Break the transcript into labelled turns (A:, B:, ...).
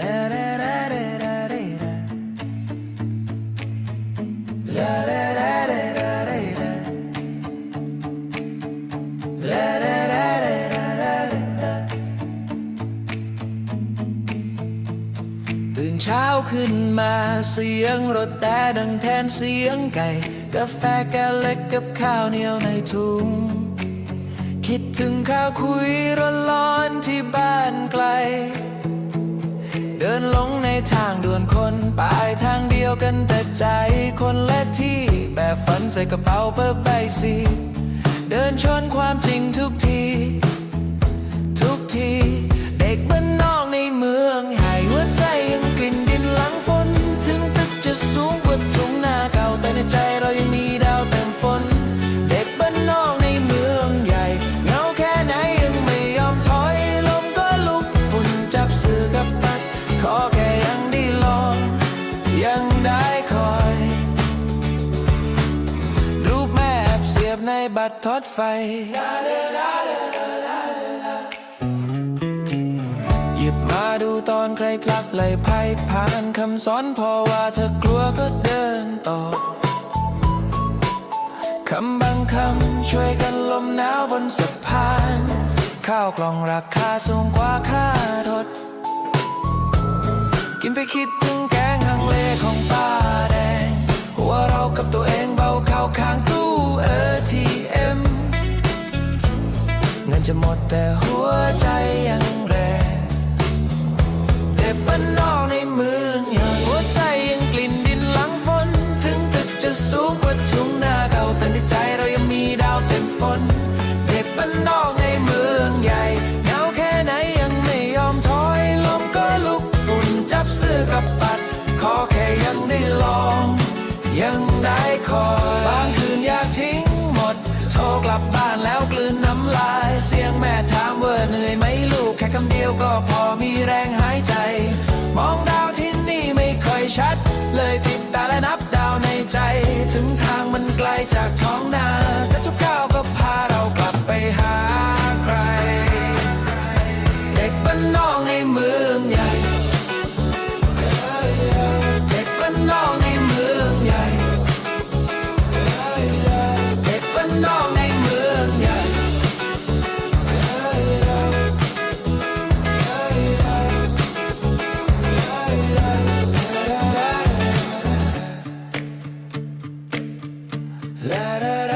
A: ตื่นเช้าขึ้นมาเสียงรถแต่ดังแทนเสียงไก่ กาแฟแก้วเล็กกับข้าวเหนียวในถุง คิดถึงข้าวคุยร้อนๆที่บ้านไกล ดินลงในทางด่วนคนปลายทางเดียวกันแต่ใจคนและที่แบบฝันใส่กระเป๋าเพื่อไปสีเดินชนความจริงทุกที ยบในบัตรทอดไฟ หยิบมาดูตอนใครพลักไหลไพ่ผ่านคำสอนพอว่าเธอกลัวก็เดินต่อ คำบางคำช่วยกันลมหนาวบนสะพาน ข้าวกล่องราคาสูงกว่าค่ารถ กินไปคิดถึงแกง จะหมดแต่หัวใจยังแรงเด็บบ้านนอกในเมืองใหญ่หัวใจยังกลิ่นดินหลังฝน ถึงตึกจะสูงกว่าทุ่งนาเก่าแต่ในใจเรายังมีดาวเต็มฝนาย เสียงแม่ถามว่าเหนื่อยไหมลูกแค่คำเดียวก็พอมีแรงหายใจ มองดาวที่นี่ไม่ค่อยชัด เลยติดตาและนับดาวในใจ ถึงทางมันไกลจากท้องนาแต่ทุกก้าวก็พาเรากลับไปหาใคร เด็กบ้านนอกในมือ La, da.